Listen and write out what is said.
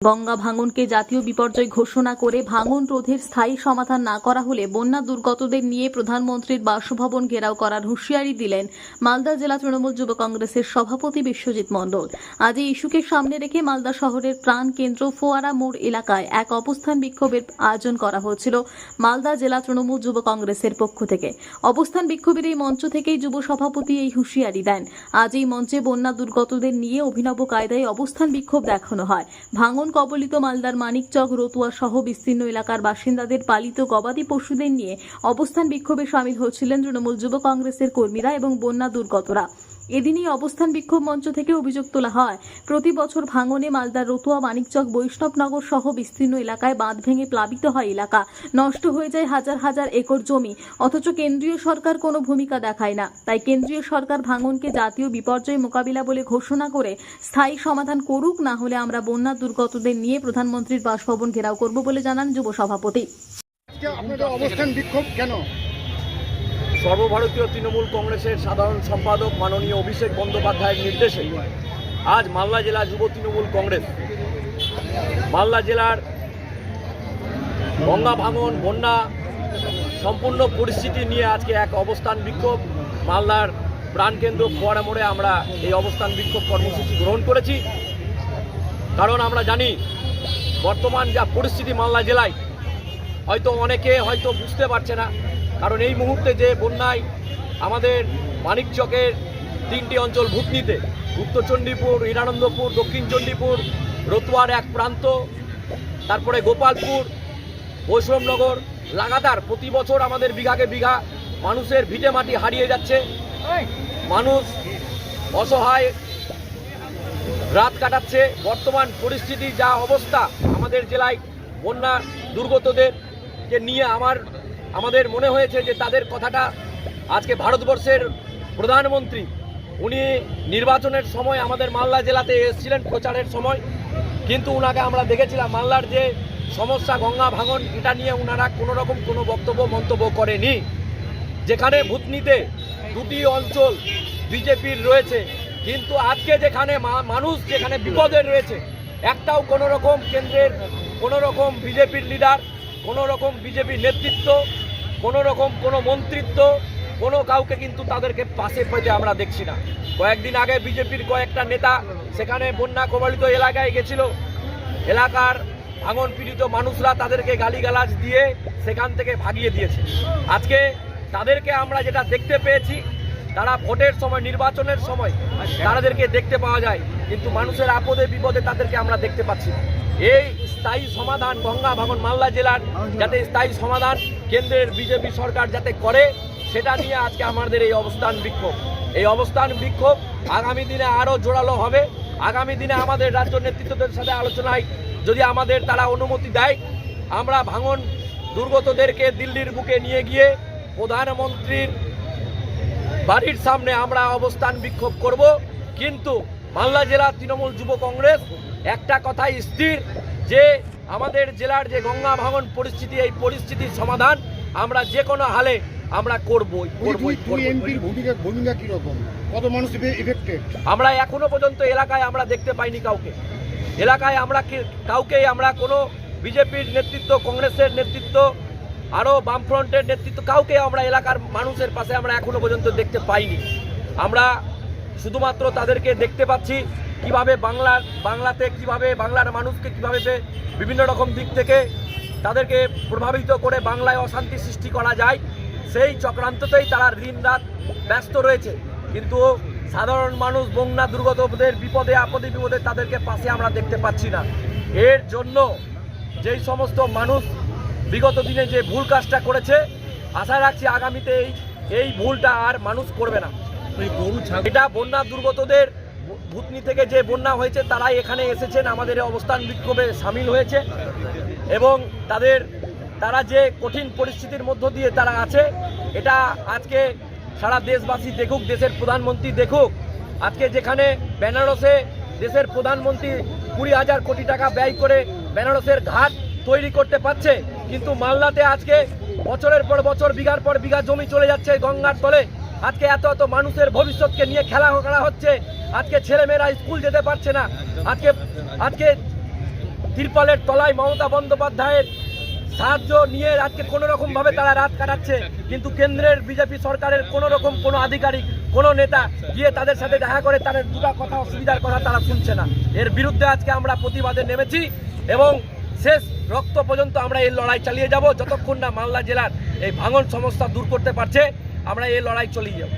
গঙ্গা ভাঙনকে জাতীয় বিপর্যয় ঘোষণা করে ভাঙন রোধের স্থায়ী সমাধান না করা হলে বন্যা দুর্গতদের নিয়ে প্রধানমন্ত্রীর বাসভবন ঘেরাও করার হুঁশিয়ারি দিলেন মালদা জেলা তৃণমূল যুব কংগ্রেসের সভাপতি বিশ্বজিৎ মণ্ডল। আজ এই ইস্যুকে সামনে রেখে মালদা শহরের প্রাণ কেন্দ্র ফোয়ারা মোড় এলাকায় এক অবস্থান বিক্ষোভের আয়োজন করা হয়েছিল মালদা জেলা তৃণমূল যুব কংগ্রেসের পক্ষ থেকে। অবস্থান বিক্ষোভের এই মঞ্চ থেকেই যুব সভাপতি এই হুঁশিয়ারি দেন। আজ এই মঞ্চে বন্যা দুর্গতদের নিয়ে অভিনব কায়দায় অবস্থান বিক্ষোভ দেখানো হয়। ভাঙন কবলিত মালদার মানিকচক রতুয়া সহ বিস্তীর্ণ এলাকার বাসিন্দাদের পালিত গবাদি পশুদের নিয়ে অবস্থান বিক্ষোভে সামিল হচ্ছিলেন তৃণমূল যুব কংগ্রেসের কর্মীরা এবং বন্যা দুর্গতরা। এদিনই অবস্থান বিক্ষোভ মঞ্চ থেকে অভিযোগ তোলা হয়। প্রতি বছর ভাঙনে মালদার রতুয়া মানিকচক বৈষ্ণবনগর সহ বিস্তীর্ণ এলাকায় বাঁধ ভেঙে প্লাবিত হয় এলাকা। নষ্ট হয়ে যায় হাজার হাজার একর জমি। অথচ কেন্দ্রীয় সরকার কোনো ভূমিকা দেখায় না। তাই কেন্দ্রীয় সরকার ভাঙনকে জাতীয় বিপর্যয় মোকাবিলা বলে ঘোষণা করে স্থায়ী সমাধান করুক, না হলে আমরা বন্যা দুর্গতদের নিয়ে প্রধানমন্ত্রীর বাসভবন ঘেরাও করব বলে জানান যুব সভাপতি। অবস্থান বিক্ষোভ কেন? সর্বভারতীয় তৃণমূল কংগ্রেসের সাধারণ সম্পাদক মাননীয় অভিষেক বন্দ্যোপাধ্যায়ের নির্দেশে আজ মালদা জেলা যুব তৃণমূল কংগ্রেস, মালদা জেলার গঙ্গা ভাঙন, বন্যা সম্পূর্ণ পরিস্থিতি নিয়ে আজকে এক অবস্থান বিক্ষোভ। মালদার প্রাণকেন্দ্র ফোয়ারা মোড়ে আমরা এই অবস্থান বিক্ষোভ কর্মসূচি গ্রহণ করেছি। কারণ আমরা জানি, বর্তমান যা পরিস্থিতি মালদা জেলায়, হয়তো অনেকে হয়তো বুঝতে পারছে না কারণ এই মুহূর্তে যে বন্যায় আমাদের মানিকচকের তিনটি অঞ্চল ভূতনিতে, উত্তর চণ্ডীপুর, হীরানন্দপুর, দক্ষিণ চণ্ডীপুর, রতুয়ার এক প্রান্ত, তারপরে গোপালপুর, বৈষ্ণবনগর, লাগাতার প্রতি বছর আমাদের বিঘাকে বিঘা মানুষের ভিটে মাটি হারিয়ে যাচ্ছে। মানুষ অসহায় রাত কাটাচ্ছে। বর্তমান পরিস্থিতি, যা অবস্থা আমাদের জেলায় বন্যা দুর্গতদেরকে নিয়ে আমার আমাদের মনে হয়েছে যে তাদের কথাটা আজকে ভারতবর্ষের প্রধানমন্ত্রী, উনি নির্বাচনের সময় আমাদের মালদা জেলাতে এসেছিলেন, প্রচারের সময়। কিন্তু উনাকে আমরা দেখেছিলাম, মালদার যে সমস্যা, গঙ্গা ভাঙন, এটা নিয়ে ওনারা কোনো রকম কোনো বক্তব্য, মন্তব্য করেনি। যেখানে ভূতনিতে দুটি অঞ্চল বিজেপির রয়েছে, কিন্তু আজকে যেখানে মানুষ যেখানে বিপদে রয়েছে, একটাও কোনো রকম কেন্দ্রের কোনো রকম বিজেপির লিডার কোনো রকম বিজেপির নেতৃত্ব কোনো রকম কোনো মন্ত্রিত্ব কোনো কাউকে কিন্তু তাদেরকে পাশে পেতে আমরা দেখছি না। কয়েকদিন আগে বিজেপির কয়েকটা নেতা সেখানে বন্যা কবলিত এলাকায় গেছিল। এলাকার ভাঙন পীড়িত মানুষরা তাদেরকে গালিগালাজ দিয়ে সেখান থেকে ভাগিয়ে দিয়েছে। আজকে তাদেরকে আমরা যেটা দেখতে পেয়েছি, তারা ভোটের সময়, নির্বাচনের সময় তাদেরকে দেখতে পাওয়া যায়। কিন্তু মানুষের আপদে বিপদে তাদেরকে আমরা দেখতে পাচ্ছি। এই স্থায়ী সমাধান গঙ্গা ভাঙন মালদা জেলার যাতে স্থায়ী সমাধান কেন্দ্রের বিজেপি সরকার যাতে করে, সেটা নিয়ে আজকে আমাদের এই অবস্থান বিক্ষোভ। এই অবস্থান বিক্ষোভ আগামী দিনে আরও জোরালো হবে। আগামী দিনে আমাদের রাজ্য নেতৃত্বদের সাথে আলোচনায় যদি আমাদের তারা অনুমতি দেয়, আমরা ভাঙন দুর্গতদেরকে দিল্লির বুকে নিয়ে গিয়ে প্রধানমন্ত্রীর বাড়ির সামনে আমরা অবস্থান বিক্ষোভ করব। কিন্তু মালদা জেলা তৃণমূল যুব কংগ্রেস একটা কথাই স্থির যে আমাদের জেলার যে গঙ্গা ভাঙন পরিস্থিতি এই পরিস্থিতির সমাধান আমরা যে কোনো হালে আমরা করবই ভূমিকা কীরকম? কত মানুষ ইফেক্টেড আমরা এখনও পর্যন্ত এলাকায় আমরা দেখতে পাইনি কাউকে। এলাকায় আমরা কি- কাউকেই আমরা কোনো বিজেপির নেতৃত্ব কংগ্রেসের নেতৃত্ব আরও বামফ্রন্টের নেতৃত্ব কাউকে আমরা এলাকার মানুষের পাশে আমরা এখনও পর্যন্ত দেখতে পাইনি। আমরা শুধুমাত্র তাদেরকে দেখতে পাচ্ছি কীভাবে বাংলার বাংলাতে কীভাবে বাংলার মানুষকে কীভাবে বিভিন্ন রকম দিক থেকে তাদেরকে প্রভাবিত করে বাংলায় অশান্তি সৃষ্টি করা যায়, সেই চক্রান্ততেই তারা দিন রাত ব্যস্ত রয়েছে। কিন্তু সাধারণ মানুষ বন্যা দুর্গতদের বিপদে, আপদে, বিপদে তাদেরকে পাশে আমরা দেখতে পাচ্ছি না। এর জন্য যেই সমস্ত মানুষ বিগত দিনে যে ভুল কাজটা করেছে, আশা রাখছি আগামীতে এই ভুলটা আর মানুষ করবে না। এটা বন্যা দুর্গতদের ভূতনি থেকে যে বন্যা হয়েছে, তারাই এখানে এসেছেন। আমাদের অবস্থান বিক্ষোভে সামিল হয়েছে এবং তাদের তারা যে কঠিন পরিস্থিতির মধ্য দিয়ে তারা আছে, এটা আজকে সারা দেশবাসী দেখুক, দেশের প্রধানমন্ত্রী দেখুক। আজকে যেখানে বেনারসে দেশের প্রধানমন্ত্রী কুড়ি হাজার কোটি টাকা ব্যয় করে বেনারসের ঘাট তৈরি করতে পারছে, কিন্তু মালদাতে আজকে বছরের পর বছর, বিঘার পর বিঘা জমি চলে যাচ্ছে গঙ্গার তলে। আজকে এত এত মানুষের ভবিষ্যৎকে নিয়ে খেলা করা হচ্ছে। আজকে ছেলেমেয়েরা স্কুল যেতে পারছে না। আজকে আজকে তিরপালের তলায় মমতা বন্দ্যোপাধ্যায়ের সাহায্য নিয়ে আজকে কোনো রকম ভাবে তারা রাত কাটাচ্ছে। কিন্তু কেন্দ্রের বিজেপি সরকারের কোনো রকম কোনো আধিকারিক, কোনো নেতা গিয়ে তাদের সাথে দেখা করে তাদের দুটা কথা অসুবিধার কথা তারা শুনছে না। এর বিরুদ্ধে আজকে আমরা প্রতিবাদে নেমেছি এবং শেষ রক্ত পর্যন্ত আমরা এই লড়াই চালিয়ে যাব। যতক্ষণ না মালদা জেলার এই ভাঙন সমস্যা দূর করতে পারছে আমরা এই লড়াই চলেই যাব।